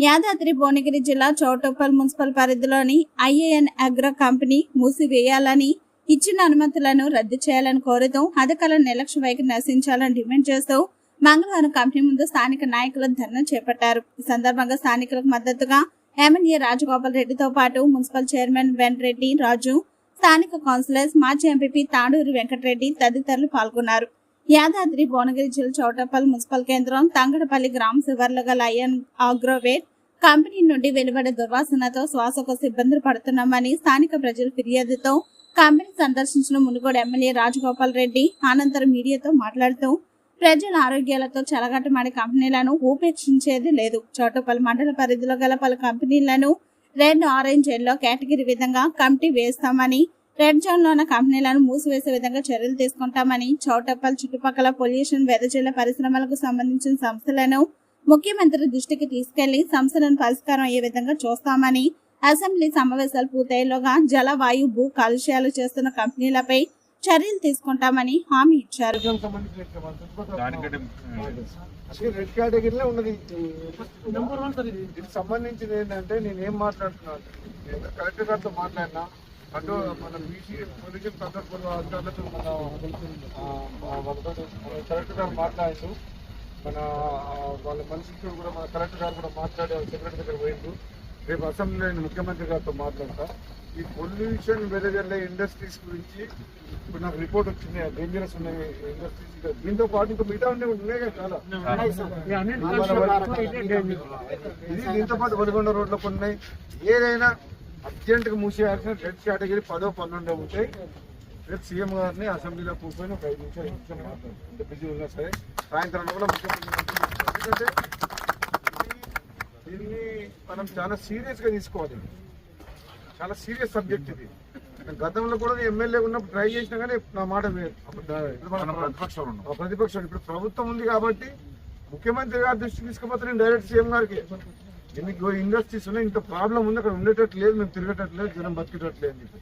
యాదాద్రి భువనగిరి జిల్లా చౌటప్పల్ మున్సిపల్ పరిధిలోని ఐఏఎన్ agro company మూసివేయాలని ఇచ్చిన అనుమతులను రద్దు చేయాలని కోరుతూ అధికారులను నిర్లక్ష్య వైఖరి నశించాలని డిమాండ్ చేస్తూ మంగళవారం కంపెనీ ముందు స్థానిక నాయకులు ధర్నా చేపట్టారు. ఈ సందర్భంగా స్థానికులకు మద్దతుగా ఎమ్మెల్యే రాజగోపాల్ రెడ్డితో పాటు మున్సిపల్ చైర్మన్ వెన్ రెడ్డి రాజు స్థానిక కౌన్సిలర్స్ మాజీ ఎంపీపీ తాడూరి వెంకటరెడ్డి తదితరులు పాల్గొన్నారు. యాదాద్రి భువనగిరి జిల్లా చౌటపల్లి మున్సిపల్ కేంద్రం తంగడపల్లి గ్రామ శివర్లో గల ఐఎన్ ఆగ్రోవేట్ కంపెనీ నుండి వెలువడే దుర్వాసనతో శ్వాసకోశ ఇబ్బందులు పడుతున్నామని స్థానిక ప్రజల ఫిర్యాదుతో కంపెనీ సందర్శించిన మునుగోడు ఎమ్మెల్యే రాజగోపాల్ రెడ్డి అనంతరం మీడియాతో మాట్లాడుతూ ప్రజల ఆరోగ్యాలతో చెలగటమాడే కంపెనీలను ఉపేక్షించేది లేదు. చౌటపల్లి మండల పరిధిలో గల పలు కంపెనీలను రెడ్ ఆరెంజ్ ఎల్లో కేటగిరీ విధంగా కమిటీ వేస్తామని రెడ్ జోన్లో ఉన్న కంపెనీలను మూసివేసే విధంగా చర్యలు తీసుకుంటామని చౌటప్పల్ చుట్టుపక్కల పొల్యూషన్ వెదజల్ల పరిశ్రమలకు సంబంధించిన సంస్థలను ముఖ్యమంత్రి దృష్టికి తీసుకెళ్ళి సమస్యలను పరిష్కారం అయ్యే విధంగా చూస్తామని అసెంబ్లీ సమావేశాలు పూర్తయ్యేలోగా జల వాయు భూ కాలుష్యాలు చేస్తున్న కంపెనీలపై చర్యలు తీసుకుంటామని హామీ ఇచ్చారు. రెడ్ కేటగిరీలో ఉన్నది నెంబర్ వన్ సార్ ఇది దీనికి సంబంధించింది ఏంటంటే నేను ఏం మాట్లాడుతున్నాను నేను కలెక్టర్ గారితో మాట్లాడినా అటు మన బీసీ పొలిటికల్ కంట్రోల్ అధికారులతో మన ఆ, వాళ్ళతో మన కలెక్టర్ గారు మాట్లాడారు మన వాళ్ళ మనిషితో కూడా మన కలెక్టర్ గారు కూడా మాట్లాడి సెక్రటరీ దగ్గర పోయిండు రేపు అసెంబ్లీలో నేను ముఖ్యమంత్రి గారితో మాట్లాడతా. ఈ పొల్యూషన్ వెదజల్లే ఇండస్ట్రీస్ గురించి ఇప్పుడు నాకు రిపోర్ట్ వచ్చింది. డేంజరస్ ఉన్నాయి ఇండస్ట్రీస్ దీంతో పాటు ఇంకా మిగతా ఉన్నాయి ఉన్నాయి చాలా. ఇది దీంతో పాటు వలిగొండ రోడ్లో ఉన్నాయి. ఏదైనా అర్జెంట్గా మూసేయాల్సిన రెడ్ కేటగిరీ పదో పన్నెండో ఉంటాయి. రేపు సీఎం గారిని అసెంబ్లీలో కూర్చొని ఒక ఐదు నిమిషాలు కూర్చొని మాట్లాడతాం ఎంత బిజీ ఉన్నా సరే సాయంత్రం కూడా ముఖ్యమంత్రి. ఎందుకంటే దీన్ని మనం చాలా సీరియస్గా తీసుకోవాలి. చాలా సీరియస్ సబ్జెక్ట్ ఇది. గతంలో కూడా ఎమ్మెల్యే ఉన్నప్పుడు ట్రై చేసినా కానీ నా మాట ఆ ప్రతిపక్షం. ఇప్పుడు ప్రభుత్వం ఉంది కాబట్టి ముఖ్యమంత్రి గారి దృష్టికి తీసుకుపోతే నేను డైరెక్ట్ సీఎం గారికి. ఎన్ని ఇండస్ట్రీస్ ఉన్నాయి ఇంత ప్రాబ్లం ఉంది అక్కడ ఉండేటట్టు లేదు మేము తిరగటట్టు లేదు జనం బతికేటట్టు లేదు. అని చెప్పి.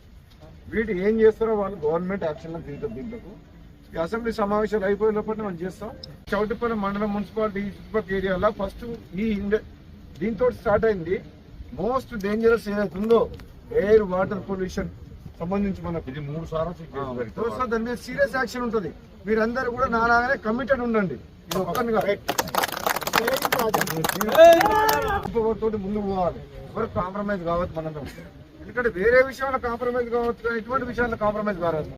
వీటి ఏం చేస్తారో వాళ్ళు గవర్నమెంట్ యాక్షన్లో దిగుతారు దీంట్లో ఈ అసెంబ్లీ సమావేశాలు అయిపోయే లోపల మనం చేస్తాం. చౌటిపల్లి మండలం మున్సిపాలిటీ చుట్టుపక్కల ఏరియాలో ఫస్ట్ ఈ ఇండ దీంతో స్టార్ట్ అయింది. మోస్ట్ డేంజరస్ ఏదైతే ఉందో ఎయిర్ వాటర్ పొల్యూషన్ సంబంధించి మనకు. ఇది మూడు సార్లు దాని మీద సీరియస్ యాక్షన్ ఉంటుంది. మీరందరూ కూడా నాలాగానే కమిటెడ్ ఉండండి. తోటి ముందుకు పోవాలి. ఎవరు కాంప్రమైజ్ కావద్దు మనం ఎందుకంటే వేరే విషయాల్లో కాంప్రమైజ్ కావచ్చు ఇటువంటి విషయాల్లో కాంప్రమైజ్ కారాదు.